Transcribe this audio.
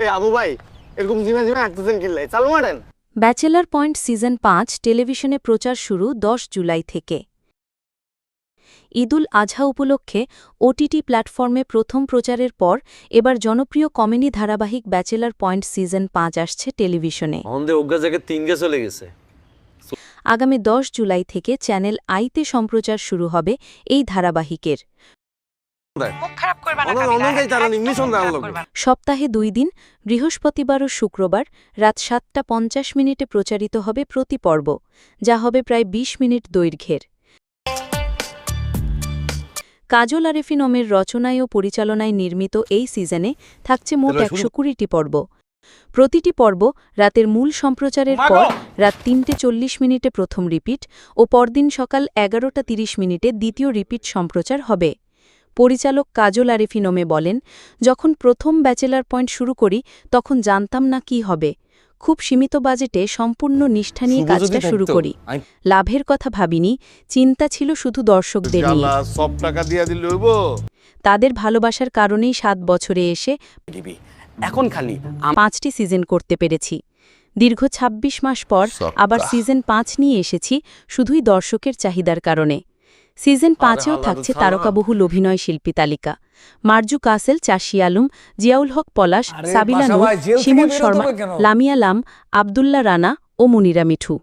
এ আবু ভাই এরকম জিমা জিমা আঁকতেছেন কিনলে চালু মারেন। ব্যাচেলার পয়েন্ট সিজন পাঁচ টেলিভিশনে প্রচার শুরু দশ জুলাই থেকে। ঈদুল আজহা উপলক্ষে ওটিটি প্ল্যাটফর্মে প্রথম প্রচারের পর এবার জনপ্রিয় কমেডি ধারাবাহিক ব্যাচেলার পয়েন্ট সিজন পাঁচ আসছে টেলিভিশনে। চলে গেছে। আগামী দশ জুলাই থেকে চ্যানেল আইতে সম্প্রচার শুরু হবে এই ধারাবাহিকের। সপ্তাহে দুই দিন বৃহস্পতিবার ও শুক্রবার রাত সাতটা পঞ্চাশ মিনিটে প্রচারিত হবে প্রতি পর্ব যা হবে প্রায় ২০ মিনিট দৈর্ঘ্যের। কাজল আরেফিনমের রচনায় ও পরিচালনায় নির্মিত এই সিজনে থাকছে মোট একশো কুড়িটি পর্ব। প্রতিটি পর্ব রাতের মূল সম্প্রচারের পর রাত তিনটে চল্লিশ মিনিটে প্রথম রিপিট ও পরদিন সকাল এগারোটা তিরিশ মিনিটে দ্বিতীয় রিপিট সম্প্রচার হবে। পরিচালক কাজল আরেফিনমে বলেন যখন প্রথম ব্যাচেলার পয়েন্ট শুরু করি তখন জানতাম না কি হবে। খুব সীমিত বাজেটে সম্পূর্ণ নিষ্ঠা নিয়ে কাজটা শুরু করি। লাভের কথা ভাবিনি চিন্তা ছিল শুধু দর্শকদের নিয়ে। সব টাকা দিয়া দিলে তাদের ভালোবাসার কারণেই সাত বছরে এসে এখন খালি পাঁচটি সিজন করতে পেরেছি। দীর্ঘ ২৬ মাস পর আবার সিজন পাঁচ নিয়ে এসেছি শুধুই দর্শকের চাহিদার কারণে। সিজন পাঁচেও থাকছে তারকাবহুল অভিনয় শিল্পী তালিকা। মার্জু কাসেল চাষি আলম জিয়াউল হক পলাশ সাবিলানু শিমুল শর্মা? লামিয়া লাম আবদুল্লা রানা ও মুনিরা মিঠু।